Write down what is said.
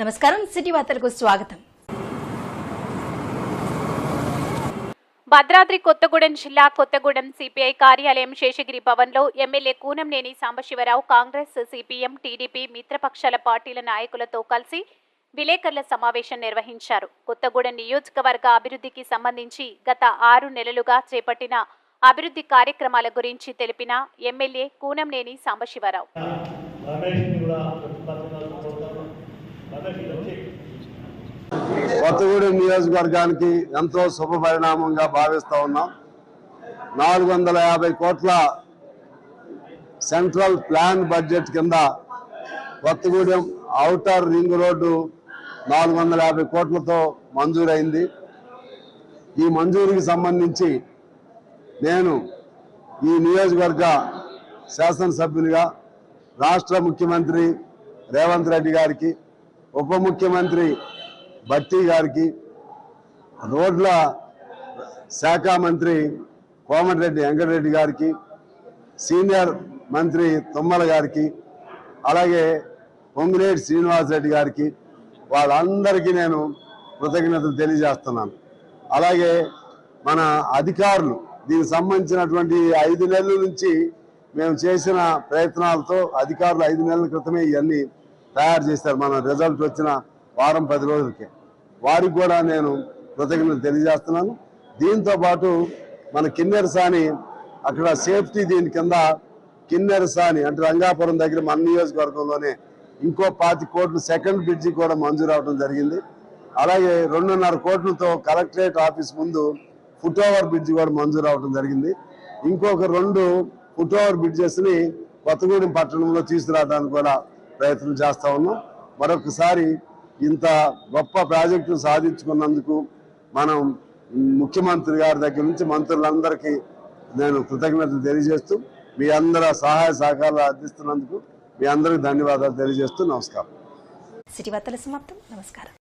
నమస్కారం సిటీ వార్తలకు స్వాగతం. భద్రాద్రి కొత్తగూడెం జిల్లా కొత్తగూడెం సిపిఐ కార్యాలయం శేషగిరి భవన్లో MLA Koonamneni Sambasivarao Congress CPM TDP మిత్రపక్షాల పార్టీల నాయకులతో కలిసి విలేకరుల సమావేశం నిర్వహించారు. కొత్తగూడెం నియోజకవర్గ అభివృద్ధికి సంబంధించి గత ఆరు నెలలుగా చేపట్టిన అభివృద్ధి కార్యక్రమాల గురించి తెలిపిన ఎమ్మెల్యే కూనంనేని సాంబశివరావు. కొత్తగూడెం నియోజకవర్గానికి ఎంతో శుభ పరిణామంగా భావిస్తూ ఉన్నాం. నాలుగు వందల యాభై కోట్ల సెంట్రల్ ప్లాన్ బడ్జెట్ కింద కొత్తగూడెం ఔటర్ రింగ్ రోడ్డు నాలుగు వందల యాభై కోట్లతో మంజూరైంది. ఈ మంజూరుకి సంబంధించి నేను ఈ నియోజకవర్గ శాసనసభ్యునిగా రాష్ట్ర ముఖ్యమంత్రి రేవంత్ రెడ్డి గారికి ఉప ముఖ్యమంత్రి భట్టి గారికి రోడ్ల శాఖ మంత్రి కోమటిరెడ్డి వెంకటరెడ్డి గారికి సీనియర్ మంత్రి తుమ్మల గారికి అలాగే పొంగిరెడ్డి శ్రీనివాసరెడ్డి గారికి వాళ్ళందరికీ నేను కృతజ్ఞతలు తెలియజేస్తున్నాను. అలాగే మన అధికారులు దీనికి సంబంధించినటువంటి ఐదు నెలల నుంచి మేము చేసిన ప్రయత్నాలతో అధికారులు ఐదు నెలల క్రితమే ఇవన్నీ తయారు చేశారు. మన రిజల్ట్ వచ్చిన వారం పది రోజులకి. వారికి కూడా నేను కృతజ్ఞత తెలియజేస్తున్నాను. దీంతో పాటు మన కిన్నెరసాని అక్కడ సేఫ్టీ దీని కింద కిన్నెర సాని అంటే రంగాపురం దగ్గర మన నియోజకవర్గంలోనే ఇంకో పాతి కోట్లు సెకండ్ బ్రిడ్జి కూడా మంజూరు అవడం జరిగింది. అలాగే రెండున్నర కోట్లతో కలెక్టరేట్ ఆఫీస్ ముందు ఫుట్ ఓవర్ బ్రిడ్జి కూడా మంజూరు అవడం జరిగింది. ఇంకొక రెండు ఫుట్ ఓవర్ బ్రిడ్జెస్ని కొత్తగూడెం పట్టణంలో తీసుకురావడానికి కూడా ప్రయత్నం చేస్తా ఉన్నాం. మరొకసారి ఇంత గొప్ప ప్రాజెక్టు సాధించుకున్నందుకు మనం ముఖ్యమంత్రి గారి దగ్గర నుంచి మంత్రులందరికీ నేను కృతజ్ఞతలు తెలియజేస్తూ మీ అందరి సహాయ సహకారాలు అందిస్తున్నందుకు మీ అందరికి ధన్యవాదాలు తెలియజేస్తూ నమస్కారం. సిటీ వార్తల సమాప్తం. నమస్కారం.